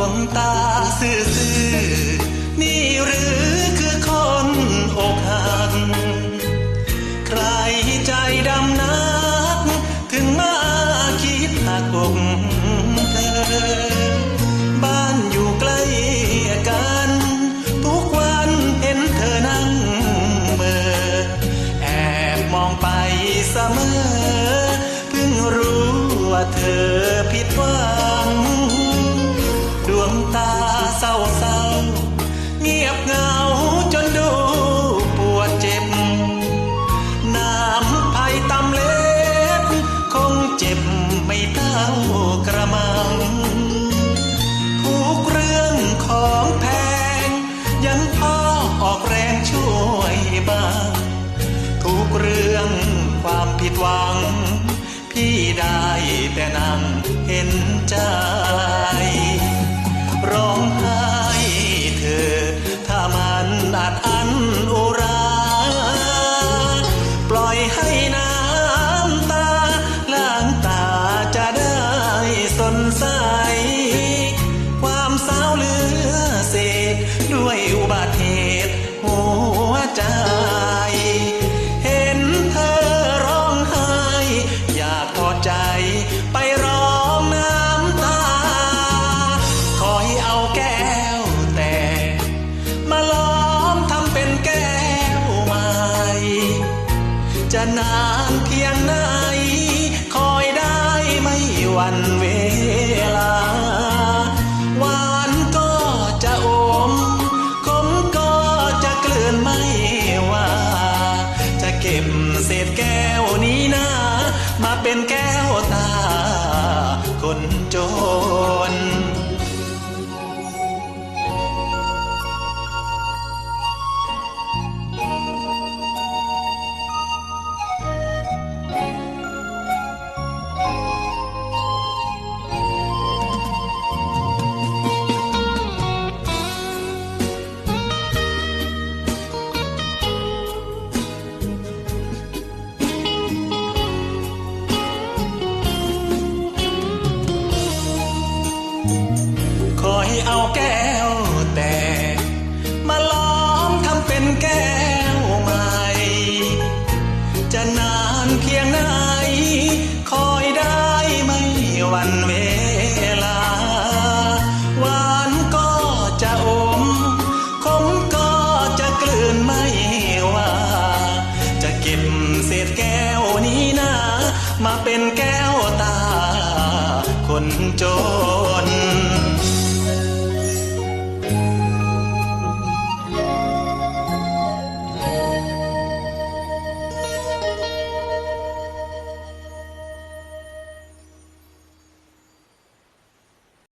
วงตาซื่อๆนี่หรือ เงียบเงาจนดูปวดเจ็บ น้ำไผ่ตำเล็บคงเจ็บไม่เท่ากระมัง ทุกเรื่องของแพง ยังพ่อออกแรงช่วยบ้าง ทุกเรื่องความผิดหวัง พี่ได้แต่นั่งเห็นใจ นานเพียงไหน คอยได้ไม่วันเวลา หวานก็จะอม ขมก็จะเกลื่อนไม่ว่า จะเก็บเศษแก้วนี้นะมาเป็นแก้วตา คนจน เอาแก้วแต่มาล้อมทำเป็นแก้วใหม่ จะนานเพียงไหนคอยได้ไม่วันเวลา หวานก็จะอม ขมก็จะกลืนไม่ว่า จะเก็บเศษแก้วนี้นะมาเป็นแก้วตา คนจน